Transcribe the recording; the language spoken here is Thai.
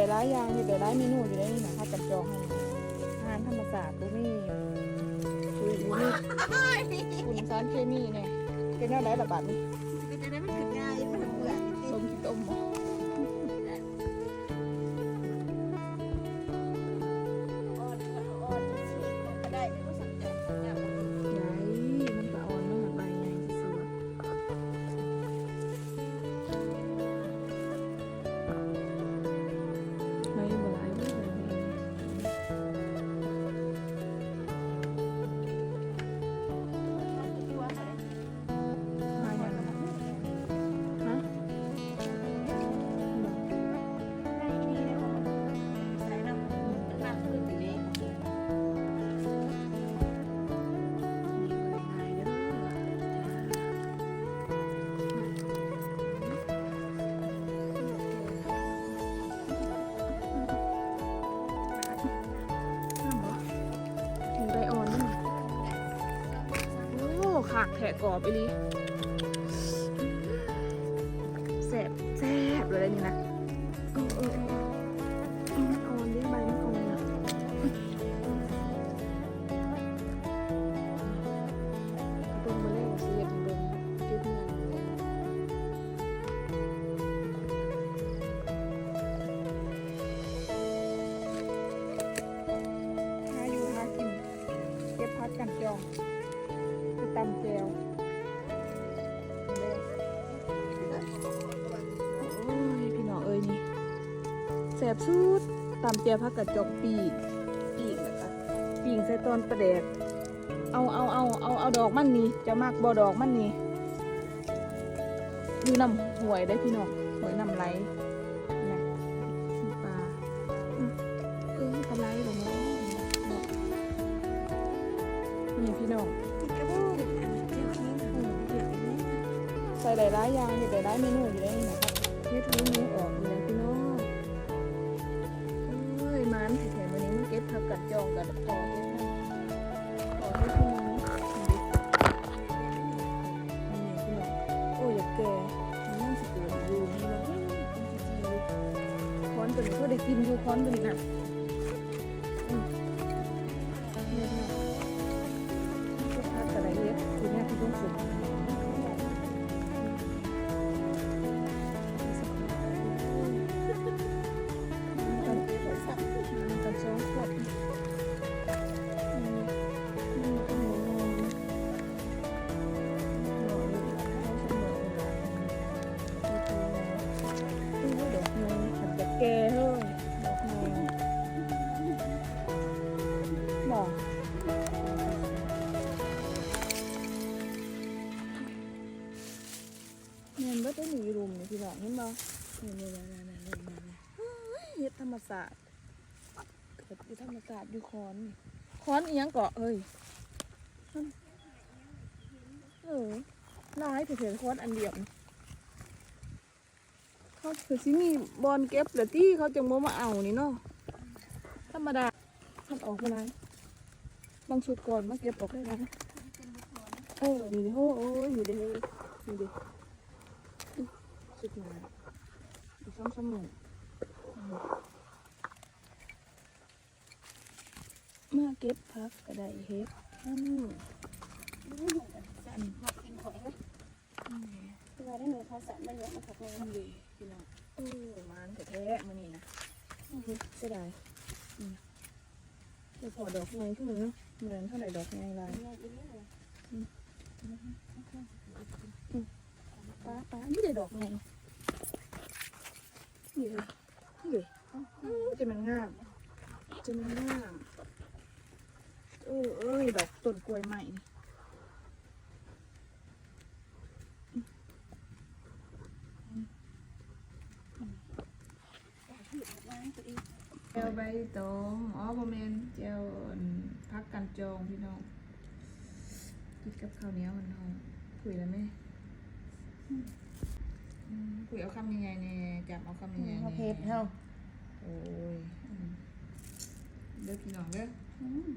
ได้หลายอย่างมีแต่หลายเมนูอยู่ในนี้นะผักกัดจองอาหารธรรมศาสตร์บ่มีคือมีคุณสารเคมีเนี่ยเป็นแนวใดล่ะบาดนี้เป็นจะได้มัน ขกแขกกรอบไปลีแสบแสบเลยนี่นะเออเออเออมันอ่อนดิใบมันอ่อนนะเบิ่งเห็ดเบิ่งเก็บเงินหาอยู่หากินเก็บพักกันจอง ตำแจวโอ้ยพี่น้องเอ้ยนี่แสบสุดตำแจวพักกัดจองปีกปีกแล้วก็ปีกใส่ตอนประแดกเอาเอาเอาเอาเอาดอกมันนี่จะมากบ่ดอกมันนี่อยู่น้ำหวยได้พี่น้องหวยน้ำไหลนะปลาเออปลาไหลหรอเนาะนี่พี่น้อง ใส่หลายๆอย่างมีหลายๆเมนูอยู่ในนี้นะครับเฮ็ดรู้นี้ออกอยู่แล้วพี่น้องเอ้ยมันแถมวันนี้มันเก็บผักกัดจองกับพอเฮ็ดให้พอให้พี่น้องนี่พี่น้องโอ้ยอย่าแก่มันนั่งสิเกิดอยู่พี่น้องค้อนตัวนี้ก็ได้กินอยู่ค้อนตัวนี้น่ะนี่พี่น้องเก็บผักกระไดเฮ็ดคือแม่ที่ต้องสุก ก็ต้องมีรุมนี่พี่บอกเห็นบ่นี่นี่นี่นี่นี่นี่นี่เฮ็ดธรรมศาสตร์เกิดอยู่ธรรมศาสตร์อยู่คอนนี่คอนอีหยังเกาะเอ้ยนั่นเออลายเถื่อนคอนอันเดียวเขาคือสิมีบอลเก็บแต่ที่เขาจังบ่มาเอานี่เนาะธรรมดามันออกมาได้บางชุดก่อนมาเก็บออกได้นะเออนี่ดิโอ้โอ้ยนี่ดินี่ดิ ชุดมาอีกสองสามหมื่นมาเก็บพักก็ได้เฮ็ดอันนี้สั่นมากินของเลยเวลาได้หนูเขาสั่นมาเยอะมาขับเลยอันนี้พี่น้องเออมานแท้มานี่นะเสียดายอืมเดี๋ยวพอดอกไงขึ้นเนาะเหมือนเท่าไหร่ดอกไงลายป้าป้านี่ได้ดอกไงี่เลยนี่เลยจะมันงามจะมันงามเออเอ้ยดอกต้นกล้วยใหม่นี่เจียวใบตองอ๋อโมเมนเจียวพักกันจองพี่น้องกินกับข้าวเหนียวมันหอมคุยแล้วไหมอืม คุยเอาคำยังไงเนี่ยจับเอาคำยังไงเขาเนี่ยเพชรเฮาโอ้ยอืมเด้อพี่น้องเด้ออืม